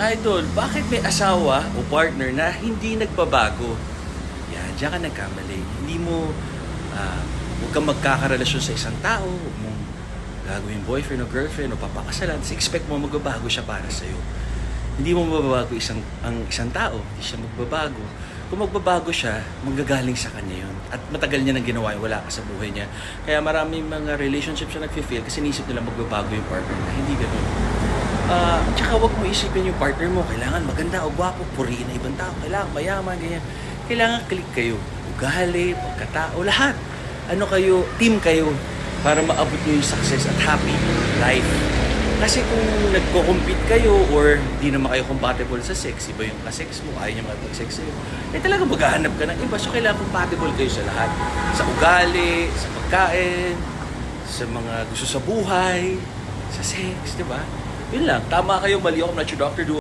Idol, bakit may asawa o partner na hindi nagbabago? Yan, diyan ka nagkamali. Hindi mo, ah, huwag kang magkakarelasyon sa isang tao, huwag mong gagawin boyfriend o girlfriend o papakasalan, tapos expect mo magbabago siya para sa'yo. Hindi mo mababago isang, ang isang tao, hindi siya magbabago. Kung magbabago siya, manggagaling sa kanya yun. At matagal niya nang ginawa yun, wala ka sa buhay niya. Kaya maraming mga relationship siya nag-feel kasi nisip nila magbabago yung partner na. Hindi ganun. Ah, tsaka wag mo isipin yung partner mo, kailangan maganda o gwapo, purihin na ibang tao, kailangan mayaman, ganyan. Kailangan click kayo. Ugali, pagkatao, lahat. Ano kayo, team kayo para maabot nyo yung success at happy life. Kasi kung nagko-compete kayo or di naman kayo compatible sa sex, iba yung ka-sex mo, ayaw niya makapag-sex sa'yo, eh talaga maghahanap ka ng iba. So kailangan compatible kayo sa lahat. Sa ugali, sa pagkain, sa mga gusto sa buhay, sa sex, di ba? Yun lang. Tama kayo, mali ako. I'm not your doctor. Do